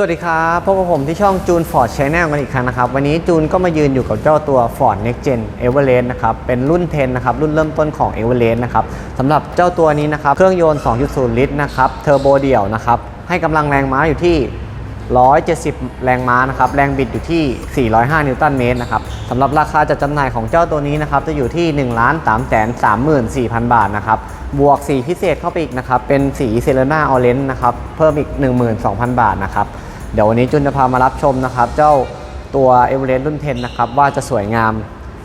สวัสดีครับพบกับผมที่ช่องจูน Ford Channel กันอีกครั้งนะครับ วันนี้จูนก็มายืนอยู่กับเจ้าตัว Ford Next Gen Everest นะครับ เป็นรุ่น 10 นะครับ รุ่นเริ่มต้นของ Everest นะครับสำหรับเจ้าตัวนี้นะครับ เครื่องยนต์ 2.0 ลิตรนะครับเทอร์โบเดี่ยวนะครับ ให้กำลังแรงม้าอยู่ที่ 170 แรงม้านะครับ แรงบิดอยู่ที่ 405 นิวตันเมตรนะครับสำหรับราคาจัดจำหน่ายของเจ้าตัวนี้นะครับ จะอยู่ที่ 1 3 3 4 0 0 0 บาทนะครับ บวกสีพิเศษเข้าไปอีกนะครับ เป็นสีเซเลน่าออเรนจ์นะครับ เพิ่มอีก 12,000 บาทนะครับ เดี๋ยววันนี้จุนจะพามารับชมนะครับ เจ้าตัวเอเวอเรสต์รุ่น 10 นะครับ ว่าจะสวยงาม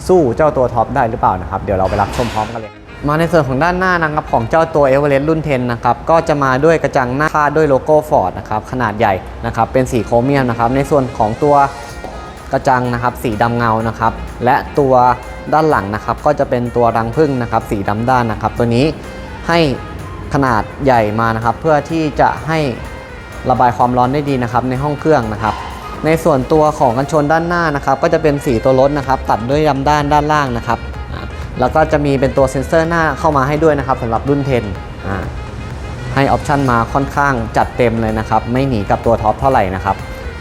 สู้เจ้าตัวท็อปได้หรือเปล่านะครับ เดี๋ยวเราไปรับชมพร้อมกันเลย มาในส่วนของด้านหน้านะครับของเจ้าตัวเอเวอเรสต์รุ่น 10 นะครับ ก็จะมาด้วยกระจังหน้าคาดด้วยโลโก้ฟอร์ดนะครับขนาดใหญ่นะครับเป็นสีโครเมียมนะครับในส่วนของตัวกระจังนะครับสีดำเงานะครับ และตัวด้านหลังนะครับ ก็จะเป็นตัวรังผึ้งนะครับ สีดำด้านนะครับ ตัวนี้ให้ขนาดใหญ่มานะครับ เพื่อที่จะให้ ระบายความร้อนได้ดีนะครับในห้องเครื่องนะครับในส่วนตัวของกันชนด้านหน้านะครับ ก็จะเป็นสีตัวรถนะครับ ตัดด้วยดำด้านด้านล่างนะครับแล้วก็จะมีเป็นตัวเซ็นเซอร์หน้าเข้ามาให้ด้วยนะครับสำหรับรุ่น 10อ่าให้ออปชันมาค่อนข้างจัดเต็มเลยนะครับ ไม่หนีกับตัวท็อปเท่าไหร่นะครับ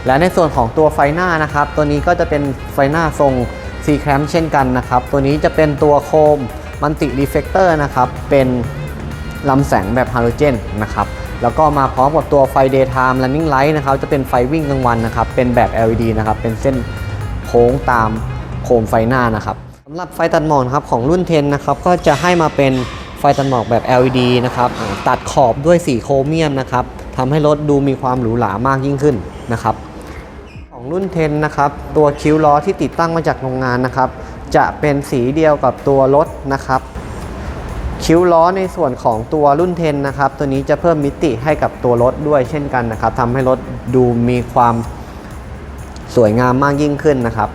และในส่วนของตัวไฟหน้านะครับ ตัวนี้ก็จะเป็นไฟหน้าทรง C clamp เช่นกันนะครับ ตัวนี้จะเป็นตัวโคมมันติรีเฟกเตอร์นะครับ เป็นลำแสงแบบฮาโลเจนนะครับ แล้วก็มาพร้อมกับตัวไฟ daytime running light นะครับ จะเป็นไฟวิ่งกลางวันนะครับ เป็นแบบ LED นะครับ เป็นเส้นโค้งตามโคมไฟหน้านะครับสำหรับไฟตัดหมอกครับของรุ่น 10 นะครับ ก็จะให้มาเป็นไฟตัดหมอกแบบ LED นะครับ ตัดขอบด้วยสีโครเมียมนะครับทำให้รถดูมีความหรูหรามากยิ่งขึ้นนะครับของรุ่น 10 นะครับ ตัวคิ้วล้อที่ติดตั้งมาจากโรงงานนะครับ จะเป็นสีเดียวกับตัวรถนะครับ คิ้วล้อในส่วนของตัวรุ่น10นะครับ ตัวนี้จะเพิ่มมิติให้กับตัวรถด้วยเช่นกันนะครับทำให้รถดูมีความสวยงามมากยิ่งขึ้นนะครับ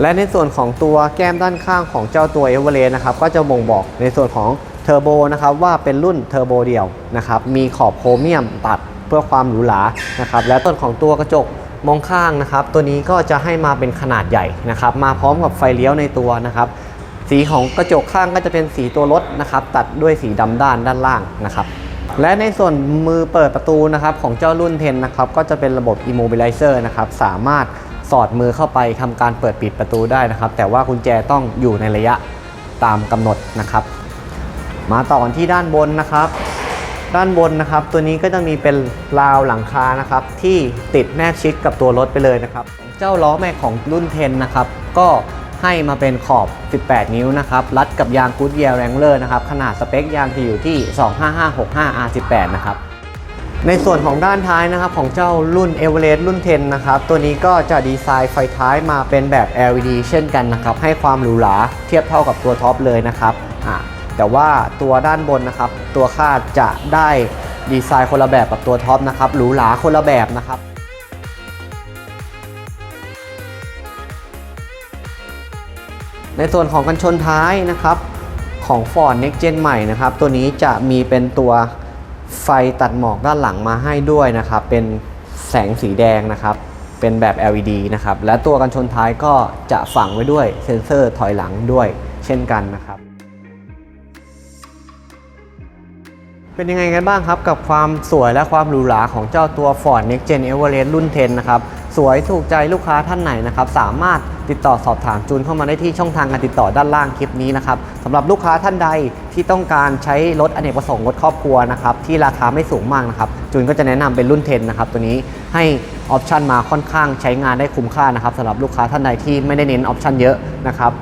และในส่วนของตัวแก้มด้านข้างของเจ้าตัวเอเวอเรสต์นะครับ ก็จะบ่งบอกในส่วนของเทอร์โบนะครับว่าเป็นรุ่นเทอร์โบเดี่ยวนะครับ มีขอบโครเมียมตัดเพื่อความหรูหรานะครับ และต้นของตัวกระจกมองข้างนะครับ ตัวนี้ก็จะให้มาเป็นขนาดใหญ่นะครับ มาพร้อมกับไฟเลี้ยวในตัวนะครับ สีของกระจกข้างก็จะเป็นสีตัวรถนะครับ ตัดด้วยสีดำด้านด้านล่างนะครับ และในส่วนมือเปิดประตูนะครับของเจ้ารุ่น10นนะครับ ก็จะเป็นระบบ immobilizer นะครับ สามารถสอดมือเข้าไปทำการเปิดปิดประตูได้นะครับ แต่ว่ากุญแจต้องอยู่ในระยะตามกำหนดนะครับ มาต่อกันที่ด้านบนนะครับ ด้านบนนะครับ ตัวนี้ก็จะมีเป็นราวหลังคานะครับ ที่ติดแนบชิดกับตัวรถไปเลยนะครับ เจ้าล้อแม็กของรุ่น10นะครับ ก็ ให้มาเป็นขอบ 18 นิ้วนะครับ รัดกับยาง Goodyear Wrangler นะครับ ขนาดสเปคยางจะอยู่ที่ 25565 R18 นะครับ ในส่วนของด้านท้ายนะครับ ของเจ้ารุ่น e v e r e s t รุ่น 10 นะครับ ตัวนี้ก็จะดีไซน์ไฟท้ายมาเป็นแบบ LED เช่นกันนะครับ ให้ความหรูหราเทียบเท่ากับตัวท็อปเลยนะครับอ่าแต่ว่าตัวด้านบนนะครับ ตัวคาดจะได้ดีไซน์คนละแบบกับตัวท็อปนะครับ หรูหราคนละแบบนะครับ ในส่วนของกันชนท้ายนะครับของ Ford Next Gen ใหม่นะครับ ตัวนี้จะมีเป็นตัวไฟตัดหมอกด้านหลังมาให้ด้วยนะครับ เป็นแสงสีแดงนะครับ เป็นแบบ LED นะครับ และตัวกันชนท้ายก็จะฝังไว้ด้วยเซ็นเซอร์ถอยหลังด้วยเช่นกันนะครับ เป็นยังไงกันบ้างครับ กับความสวยและความหรูหราของเจ้าตัว Ford Next Gen Everest รุ่น 10 นะครับ สวยถูกใจลูกค้าท่านไหนนะครับ สามารถติดต่อสอบถามจูนเข้ามาได้ที่ช่องทางการติดต่อด้านล่างคลิปนี้นะครับสำหรับลูกค้าท่านใดที่ต้องการใช้รถอเนกประสงค์รถครอบครัวนะครับที่ราคาไม่สูงมากนะครับจูนก็จะแนะนำเป็นรุ่น 10 นะครับตัวนี้ให้ออปชันมาค่อนข้างใช้งานได้คุ้มค่านะครับสำหรับลูกค้าท่านใดที่ไม่ได้เน้นออปชันเยอะนะครับ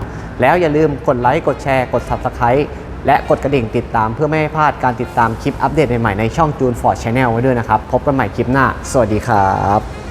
แล้วอย่าลืมกดไลค์กดแชร์กด Subscribe และกดกระดิ่งติดตามเพื่อไม่ให้พลาดการติดตามคลิปอัปเดตใหม่ๆในช่องจูนฟอร์ดชาแนลไว้ด้วยนะครับ พบกันใหม่คลิปหน้า สวัสดีครับ